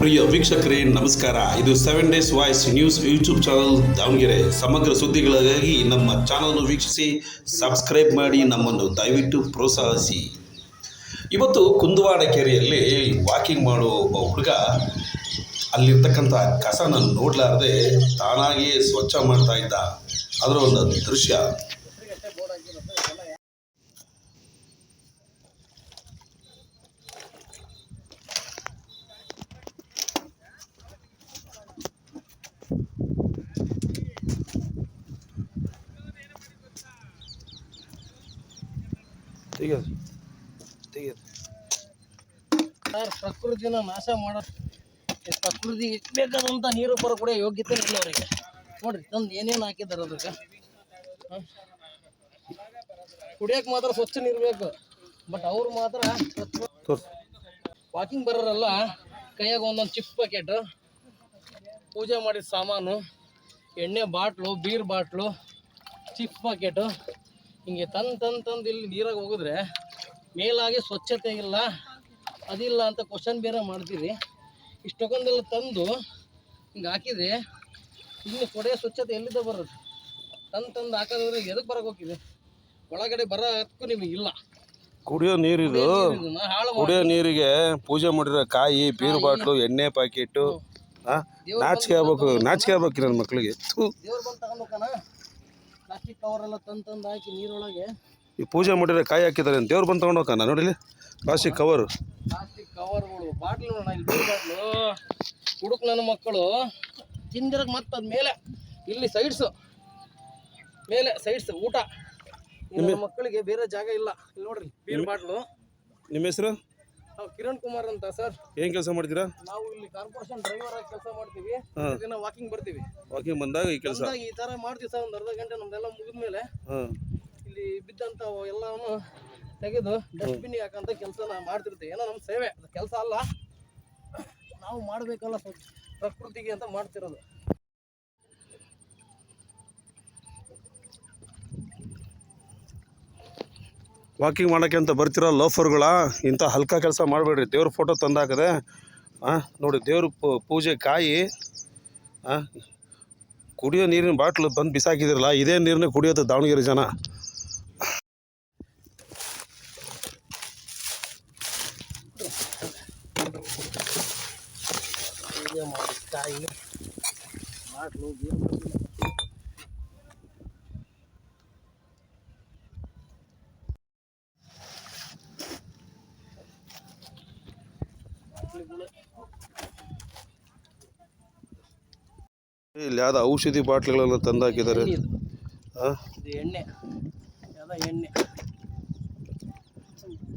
ಪ್ರಿಯ ವೀಕ್ಷಕರೇ, ನಮಸ್ಕಾರ. ಇದು seven days voice news YouTube channel Davanagere. ಸಮಗ್ರ ಸುದ್ದಿಗಳಿಗಾಗಿ ನಮ್ಮ ಚಾನಲ್ ವೀಕ್ಷಿಸಿ ಸಬ್ಸ್ಕ್ರೈಬ್ ಮಾಡಿ, ನಮ್ಮನ್ನು ದಯವಿಟ್ಟು ಪ್ರೋತ್ಸಾಹಿಸಿ. ಇವತ್ತು ಕುಂದುವಾಡ ಕೆರೆಯಲ್ಲಿ ವಾಕಿಂಗ್ ಮಾಡೋ ಒಬ್ಬ ಹುಡುಗ, ಅಲ್ಲಿರ್ತಕ್ಕಂಥ ಕಸನ ನೋಡಲಾರದೆ ತಾನಾಗಿಯೇ ಸ್ವಚ್ಛ ಮಾಡ್ತಾ ಇದ್ದ. ಅದರ ಒಂದು ದೃಶ್ಯ. ಸರ್ ಪ್ರಕೃತಿನ ನಾಶ ಮಾಡೋ ಪ್ರಕೃತಿ ಬೇಕಾದಂಥ ನೀರು ಬರೋ ಕೂಡ ಯೋಗ್ಯತೆ ಇಲ್ಲ ಅವರಿಗೆ. ನೋಡ್ರಿ ತಂದು ಏನೇನು ಹಾಕಿದ್ದಾರೆ ಅದಕ್ಕೆ ಕುಡಿಯೋಕೆ ಮಾತ್ರ ಸ್ವಚ್ಛ ನೀರು ಬೇಕು. ಬಟ್ ಅವ್ರು ಮಾತ್ರ ವಾಕಿಂಗ್ ಬರೋರೆಲ್ಲ ಕೈಯಾಗ ಒಂದೊಂದು ಚಿಪ್ ಪ್ಯಾಕೆಟ್ ಪೂಜೆ ಮಾಡಿದ ಸಾಮಾನು ಎಣ್ಣೆ bottle beer bottle chip packet ಹಿಂಗೆ ತಂದು ತಂದು ತಂದು ಇಲ್ಲಿ ನೀರಾಗ ಹೋಗಿದ್ರೆ ಮೇಲಾಗಿ ಸ್ವಚ್ಛತೆ ಇಲ್ಲ ಅದಿಲ್ಲ ಅಂತ ಕ್ವಶನ್ ಬೇರೆ ಮಾಡ್ತೀರಿ. ಇಷ್ಟೊಂದೆಲ್ಲ ತಂದು ಹಿಂಗೆ ಹಾಕಿದ್ರೆ ಇನ್ನು ಕೊಡೆ ಸ್ವಚ್ಛತೆ ಎಲ್ಲಿಂದ ಬರೋದು? ತಂದು ತಂದು ಹಾಕೋದ್ರೆ ಎದಕ್ಕೆ ಬರಕ್ಕೆ ಹೋಗಿದೆ ಒಳಗಡೆ ಬರೋಕ್ಕೂ ನಿಮಗೆ ಇಲ್ಲ. ಕುಡಿಯೋ ನೀರಿದು ಕುಡಿಯೋ ನೀರಿಗೆ ಪೂಜೆ ಮಾಡಿರೋ ಕಾಯಿ ಬೀರು ಬಾಟ್ಲು ಎಣ್ಣೆ ಪ್ಯಾಕೆಟು? ನಾಚಿಕೆ ಆಗ್ಬೇಕು ನಾಚಿಕೆ ಆಗ್ಬೇಕು ನನ್ನ ಮಕ್ಳಿಗೆ ಥು. ದೇವ್ರು ಬಂದು ತಗೊಂಡು ಹೋಗೋಣ ಪ್ಲಾಸ್ಟಿಕ್ ಕವರ್ ಎಲ್ಲ ತಂದು ತಂದು ಹಾಕಿ ನೀರೊಳಗೆ ಈ ಪೂಜೆ ಮಾಡಿದ್ರೆ ಕಾಯಿ ಹಾಕಿದ್ದಾರೆ ಅಂತ ದೇವ್ರು ಬಂದು ತಗೊಂಡು ಹೋಗೋಣ ನೋಡಿಲಿ ಪ್ಲಾಸ್ಟಿಕ್ ಕವರ್. ಪ್ಲಾಸ್ಟಿಕ್ ಕವರ್ಗಳು ಬಾಟ್ಲು ಬಾಟ್ಲು. ಹುಡುಕ್ ನನ್ನ ಮಕ್ಕಳು. ತಿಂದಿರಕ್ಕೆ ಮತ್ತೆ ಅದ ಮೇಲೆ. ಇಲ್ಲಿ ಸೈಡ್ಸು ಮೇಲೆ ಸೈಡ್ಸ್ ಊಟ. ನಿಮ್ಮ ಮಕ್ಕಳಿಗೆ ಬೇರೆ ಜಾಗ ಇಲ್ಲ. ಇಲ್ಲಿ ನೋಡ್ರಿ ಬೀರ್ ಬಾಟ್ಲು ನಿಮ್ಮ ಹೆಸರು? ನಾವು ಕಿರಣ್ ಕುಮಾರ್ ಅಂತ ಸರ್. ಏನ್ ಕೆಲಸ ಮಾಡ್ತೀರಾ? ನಾವು ಇಲ್ಲಿ ಕಾರ್ಪೊರೇಷನ್ ಡ್ರೈವರ್ ಆಗಿ ಕೆಲಸ ಮಾಡ್ತೀವಿ. ಹಾಂ. ದಿನ ವಾಕಿಂಗ್ ಬರ್ತೀವಿ. ವಾಕಿಂಗ್ ಬಂದಾಗ ಈ ಕೆಲಸ. ಬಂದಾಗ ಈ ತರ ಮಾಡ್ತೀವಿ ಸರ್ ಒಂದು ಅರ್ಧ ಗಂಟೆ ನಮ್ದೆಲ್ಲ ಮುಗಿದ್ಮೇಲೆ ಹಾಂ. ಇಲ್ಲಿ ಬಿದ್ದಂತ ಎಲ್ಲವನ್ನು ತೆಗೆದು ಡಸ್ಟ್ಬಿನ್ ಹಾಕಂತ ಕೆಲಸ ಮಾಡ್ತಿರ್ತೀವಿ. ಏನೋ ನಮ್ಮ ಸೇವೆ ಕೆಲಸ ಅಲ್ಲ. ನಾವು ಮಾಡಬೇಕಲ್ಲ ಪ್ರಕೃತಿಗೆ ಅಂತ ಮಾಡ್ತಿರೋದು. ವಾಕಿಂಗ್ ಮಾಡೋಕ್ಕೆ ಅಂತ ಬರ್ತಿರೋ ಲೋಫರ್ಗಳ? ಇಂಥ ಹಲ್ಕ ಕೆಲಸ ಮಾಡಬೇಡ್ರಿ. ದೇವ್ರ ಫೋಟೋ ತಂದಾಕದೆ ಹಾಂ ನೋಡಿ ದೇವ್ರ ಪೂಜೆ ಕಾಯಿ ಹಾಂ ಕುಡಿಯೋ ನೀರಿನ ಬಾಟ್ಲು ಬಂದು ಬಿಸಾಕಿದಿರಲ್ಲ, ಇದೇ ನೀರನ್ನ ಕುಡಿಯೋದು ದಾವಣಗೆರೆ ಜನ. ಕಾಯಿ ಇಲ್ಲಿ ಯಾವ್ದು ಔಷಧಿ ಬಾಟ್ಲಿಗಳನ್ನು ತಂದಾಕಿದ್ದಾರೆ. ಎಣ್ಣೆ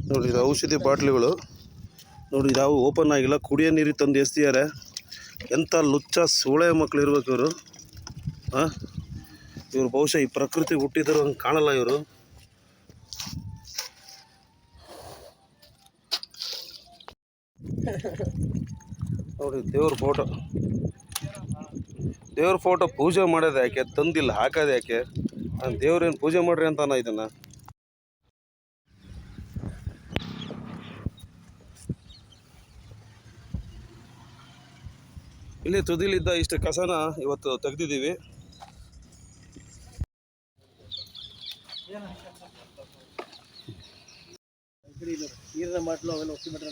ನೋಡಿ ಇದು ಔಷಧಿ ಬಾಟ್ಲಿಗಳು. ನೋಡಿ ಯಾವ ಓಪನ್ ಆಗಿಲ್ಲ. ಕುಡಿಯೋ ನೀರಿಗೆ ತಂದು ಎಸ್ತಿದ್ದಾರೆ. ಎಂಥ ಲುಚ್ಚ ಸೋಳೆ ಮಕ್ಕಳು ಇರ್ಬೇಕು ಇವರು. ಹಾಂ ಇವರು ಬಹುಶಃ ಈ ಪ್ರಕೃತಿ ಹುಟ್ಟಿದ್ರು ಹಂಗೆ ಕಾಣಲ್ಲ ಇವರು. ನೋಡಿ, ದೇವ್ರ ಫೋಟೋ ದೇವ್ರ ಫೋಟೋ ಪೂಜೆ ಮಾಡೋದು ಯಾಕೆ? ತಂದಿಲ್ಲ, ಹಾಕೋದು ಯಾಕೆ? ದೇವ್ರೇನು ಪೂಜೆ ಮಾಡ್ರಿ ಅಂತಾನ ಇದನ್ನು. ಇಲ್ಲಿ ತುದಿಲಿದ್ದ ಇಷ್ಟು ಕಸನ ಇವತ್ತು ತೆಗ್ದಿದ್ದೀವಿ. ನೀರಿನ ಅವೆಲ್ಲ ಒತ್ತಿ ಬಿಟ್ರೆ